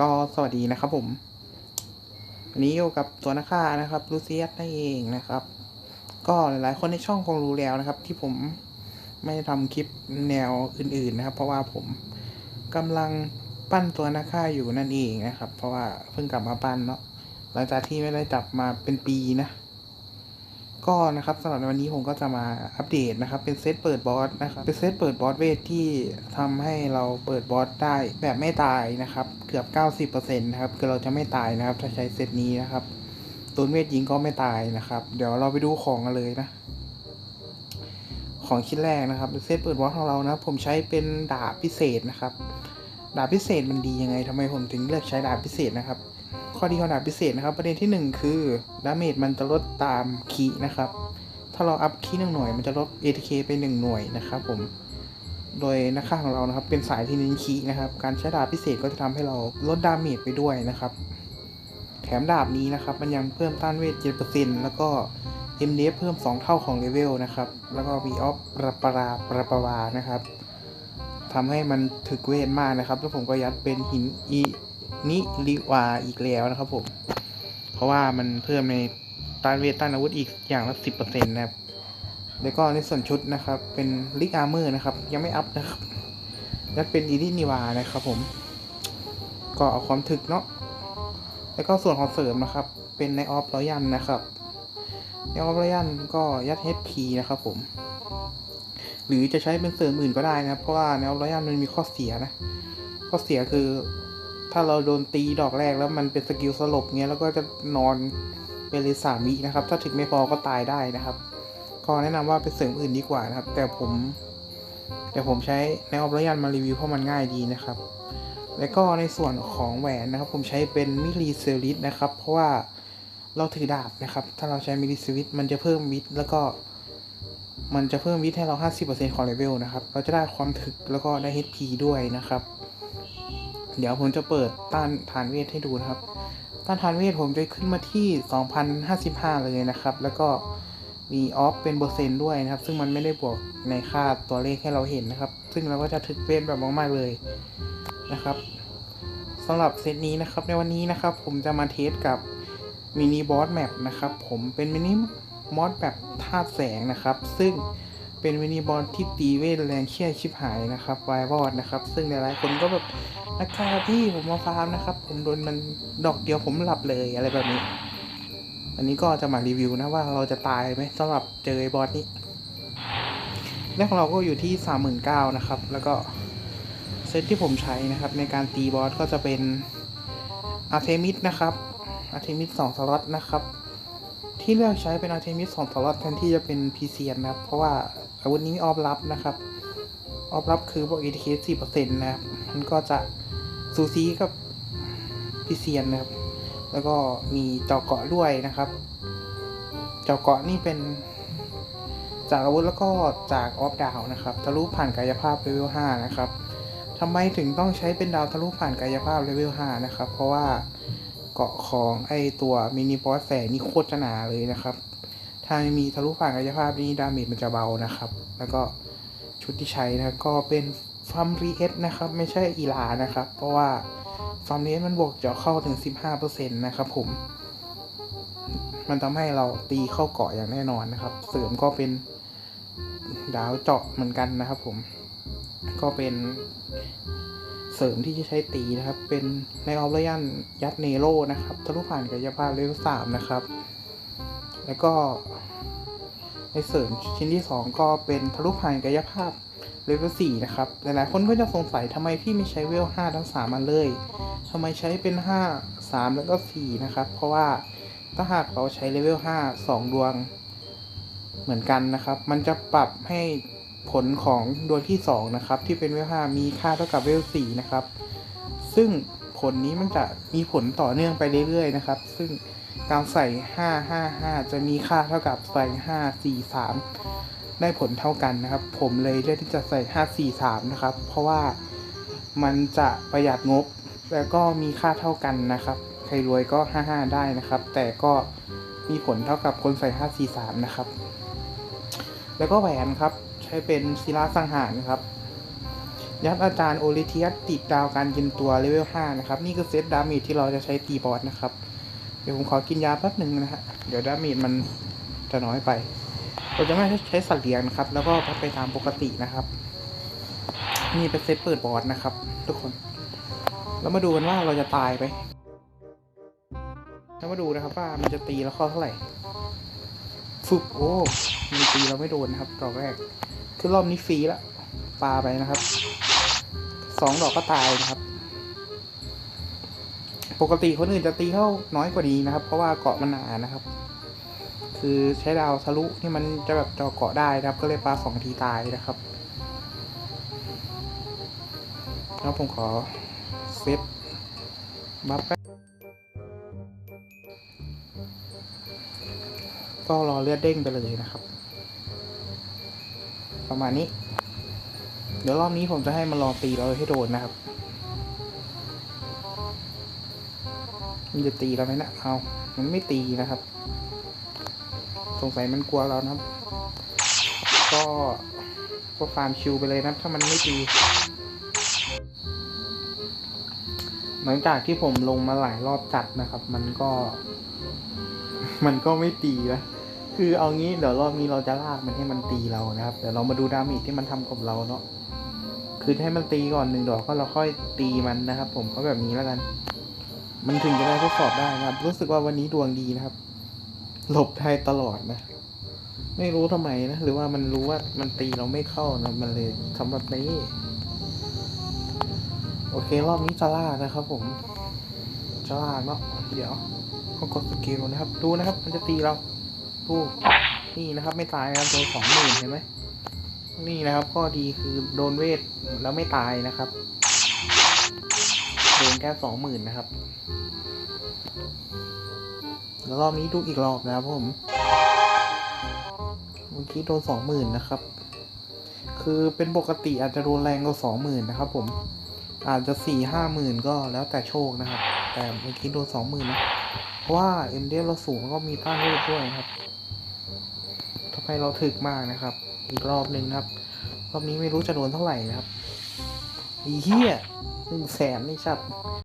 ก็สวัสดีนะครับผมวันนี้อยู่กับตัวนักฆ่านะครับลูเซียสนั่นเองนะครับ ก็หลายๆ คนในช่องคงรู้แล้วนะครับ ที่ผมไม่ได้ทำคลิปแนวอื่น ๆ นะครับ เพราะว่าผมกำลังปั้นตัวนักฆ่าอยู่นั่นเองนะครับ เพราะว่าเพิ่งกลับมาปั้นเนาะหลังจากที่ไม่ได้จับมาเป็นปีนะ ก็นะครับสำหรับวันนี้ผมก็จะมาอัปเดตนะครับ เป็นเซตเปิดบอสนะครับเป็นเซตเปิดบอสเวทที่ทำให้เราเปิดบอสได้แบบไม่ตายนะครับ เกือบ 90%นะครับคือเราจะไม่ตายนะครับ ถ้าใช้เซตนี้นะครับตูนเวทยิงก็ไม่ตายนะครับ เดี๋ยวเราไปดูของกันเลยนะ ของชิ้นแรกนะครับเซตเปิดบอสของเรานะ ผมใช้เป็นดาบพิเศษนะครับ ดาบพิเศษมันดียังไงทำไมผมถึงเลือกใช้ดาบพิเศษนะครับ ข้อดีของดาบพิเศษนะครับ ประเด็นที่ 1 คือดาเมจมันจะลดตามคีนะครับ ถ้าเราอัพคีหนึ่งหน่วยมันจะลด ATK ไป 1 หน่วยนะครับผมโดยนักฆ่าของเรานะครับเป็นสายที่เน้นคีนะครับ การใช้ดาบพิเศษก็จะทำให้เราลดดาเมจไปด้วยนะครับ แถมดาบนี้นะครับ มันยังเพิ่มต้านเวท7%แล้วก็ MDF เพิ่ม 2 เท่าของเลเวลนะครับ แล้วก็มีออฟปราปราปราปวานะครับทำให้มันถึกเวทมากนะครับ แล้วผมก็ยัดเป็นหินอี นิลิวาอีกแล้วนะครับผม เพราะว่ามันเพิ่มในต้านเวทต้านอาวุธอีกอย่างละ10%นต์นะครับ แล้วก็ในส่วนชุดนะครับ เป็นลิกอาร์เมอร์นะครับ ยังไม่อัพนะครับยัดเป็นอีดินิวานะครับผม ก็เอาความถึกเนาะ แล้วก็ส่วนของเสริมนะครับ เป็นในออฟรอยันนะครับในออฟรอยันก็ยัด HP นะครับผม หรือจะใช้เป็นเสริมอื่นก็ได้นะครับเพราะว่าในออฟรอยันมันมีข้อเสียนะ ข้อเสียคือ ถ้าเราโดนตีดอกแรกแล้วมันเป็นสกิลสลบเงี้ยแล้วก็จะนอนเป็นเลยสามวินะครับ ถ้าถึงไม่พอก็ตายได้นะครับ ก็แนะนำว่าไปเสริมอื่นดีกว่านะครับ แต่ผม แต่ผมใช้ในออฟรยันมารีวิวเพราะมันง่ายดีนะครับ แล้วก็ในส่วนของแหวนนะครับ ผมใช้เป็นมิลีเซลิสนะครับ เพราะว่าเราถือดาบนะครับ ถ้าเราใช้มิลีเซลิสมันจะเพิ่มวิทแล้วก็ มันจะเพิ่มวิทให้เรา 50%ของเลเวลนะครับ เราจะได้ความถึกแล้วก็ได้ HP ด้วยนะครับ เดี๋ยวผมจะเปิดต้านฐานเวทให้ดูนะครับ ต้านฐานเวทผมจะขึ้นมาที่ 2,055 เลยนะครับ แล้วก็มีออฟเป็นเปอร์เซ็นต์ด้วยนะครับ ซึ่งมันไม่ได้บวกในค่าตัวเลขให้เราเห็นนะครับ ซึ่งเราก็จะถึกเวทแบบมากๆเลยนะครับสำหรับเซตนี้นะครับในวันนี้นะครับ ผมจะมาเทสกับมินิบอสแมปนะครับ ผมเป็นมินิมอสแบบธาตุแสงนะครับ ซึ่ง เป็นมินิบอสที่ตีเวทแรงเชี่ยชิบหายนะครับไวบอดนะครับ ซึ่งหลายๆคนก็แบบนะครับพี่ผมมาฟาร์มนะครับ ผมโดนมันดอกเดียวผมหลับเลยอะไรแบบนี้ อันนี้ก็จะมารีวิวนะว่าเราจะตายไหมสำหรับเจอบอสนี้แรกของเราก็อยู่ที่ 39,000นะครับ แล้วก็เซตที่ผมใช้นะครับในการตีบอสก็จะเป็นอาร์เทมิสนะครับอาร์เทมิส2สล็อตนะครับ ที่เลือกใช้เป็นอาร์เทมิส2สล็อตแทนที่จะเป็นพีเซียนนะครับ เพราะว่าอาวุธนี้มีออฟลับนะครับ ออฟลับคือพวก ATK 4%นต์นะครับมันก็จะซูซีกับพีเซียนนะครับ แล้วก็มีเจาะเกาะด้วยนะครับเจาะเกาะนี่เป็นจากอาวุธแล้วก็จากออฟดาวนะครับทะลุผ่านกายภาพเลเวล5นะครับทำไมถึงต้องใช้เป็นดาวทะลุผ่านกายภาพเลเวล5นะครับ เพราะว่า เกาะของไอตัวมินิบอสแสงนี่โคตรจะหนาเลยนะครับ ถ้าไม่มีทะลุผ่านกายภาพนี่ดาเมจมันจะเบานะครับ แล้วก็ชุดที่ใช้นะก็เป็นฟัมรีเอสนะครับ ไม่ใช่อีลานะครับ เพราะว่าฟัมรีเอสมันบวกเจาะเข้าถึง 15%นะครับผม มันทำให้เราตีเข้าเกาะอย่างแน่นอนนะครับ เสริมก็เป็นดาวเจาะเหมือนกันนะครับผม ก็เป็น เสริมที่จะใช้ตีนะครับ เป็นในออฟเลยันยัดเนโรนะครับทะลุผ่านกายภาพเลเวลสามนะครับ แล้วก็ในเสริมชิ้นที่สองก็เป็นทะลุผ่านกายภาพเลเวลสี่นะครับ หลายๆคนก็จะสงสัยทำไมพี่ไม่ใช้เวลห้าทั้งสามมาเลยทำไมใช้เป็นห้าสามแล้วก็สี่นะครับ เพราะว่าถ้าหากเราใช้เลเวลห้าสองดวงเหมือนกันนะครับ มันจะปรับให้ ผลของดวงที่ 2 นะครับ ที่เป็นเวล5มีค่าเท่ากับเวล4นะครับ ซึ่งผลนี้มันจะมีผลต่อเนื่องไปเรื่อยๆนะครับ ซึ่งการใส่ 555 จะมีค่าเท่ากับใส่ 543 ได้ผลเท่ากันนะครับ ผมเลยเลือกที่จะใส่ 543 นะครับ เพราะว่ามันจะประหยัดงบแล้วก็มีค่าเท่ากันนะครับ ใครรวยก็ 55 ได้นะครับ แต่ก็มีผลเท่ากับคนใส่ 543 นะครับ แล้วก็แหวนครับ ช้เป็นศิลาสังหารนะครับ ยัดอาจารย์โอลิเทียสติดดาวการกินตัวเลเวล5นะครับ นี่คือเซตดาเมจที่เราจะใช้ตีบอสนะครับ เดี๋ยวผมขอกินยาแป๊บหนึ่งนะฮะ เดี๋ยวดาเมจมันจะน้อยไป เราจะไม่ใช้สัตว์เลี้ยงนะครับ แล้วก็พัดไปตามปกตินะครับ นี่เป็นเซตเปิดบอสนะครับ ทุกคน แล้วมาดูกันว่าเราจะตายไปแล้วมาดูนะครับว่ามันจะตีแล้วข้อเท่าไหร่ฟุบโอ้มันตีเราไม่โดนนะครับดอกแรก คือรอบนี้ฟรีละปลาไปนะครับสองดอกก็ตายนะครับ ปกติคนอื่นจะตีเข้าน้อยกว่านี้นะครับ เพราะว่าเกาะมันหนานะครับ คือใช้ดาวทะลุที่มันจะแบบจอเกาะได้นะครับ ก็เลยปลาสองทีตายนะครับแล้วผมขอเซตบัฟแป๊บก็รอเลือดเด้งไปเลยนะครับ ประมาณนี้ เดี๋ยวรอบนี้ผมจะให้มันลองตีเราให้โดนนะครับ มันจะตีเราไหมนะเอามันไม่ตีนะครับ สงสัยมันกลัวเรานะครับ ก็ก็ฟาร์มชิวไปเลยนะถ้ามันไม่ตีหลังจากที่ผมลงมาหลายรอบจัดนะครับ มันก็ มันก็ไม่ตีนะ คือเอางี้เดี๋ยวรอบนี้เราจะลากมันให้มันตีเรานะครับ เดี๋ยวเรามาดูดาเมจที่มันทำกับเราเนาะ คือให้มันตีก่อนหนึ่งดอกก็เราค่อยตีมันนะครับ ผมก็แบบนี้แล้วกัน มันถึงจะได้ทดสอบได้นะครับ รู้สึกว่าวันนี้ดวงดีนะครับ หลบได้ตลอดนะ ไม่รู้ทำไมนะ หรือว่ามันรู้ว่ามันตีเราไม่เข้านะมันเลยทำแบบนี้ โอเครอบนี้จะลากนะครับ ผมจะลากเนาะ เดี๋ยวก็กดสกิลนะครับ ดูนะครับ มันจะตีเรา ดูนี่นะครับไม่ตายนะครับโดนสองหมื่นเห็นไหมนี่นะครับข้อดีคือโดนเวทแล้วไม่ตายนะครับโดนแค่สองหมื่นนะครับแล้วรอบนี้ดูอีกรอบนะครับผมเมื่อกี้โดนสองหมื่นนะครับ คือเป็นปกติอาจจะโดนแรงกว่าสองหมื่นนะครับ ผม อาจจะสี่ห้าหมื่นก็แล้วแต่โชคนะครับ แต่เมื่อกี้โดนสองหมื่นนะเพราะว่าเอ็มเดเราสูงแล้วก็มีต้านเวทด้วยครับ ทำให้เราถึกมากนะครับ อีกรอบหนึ่งครับ รอบนี้ไม่รู้จะโดนเท่าไหร่นะครับอีเหี้ยหนึ่งแสนนี่ชัด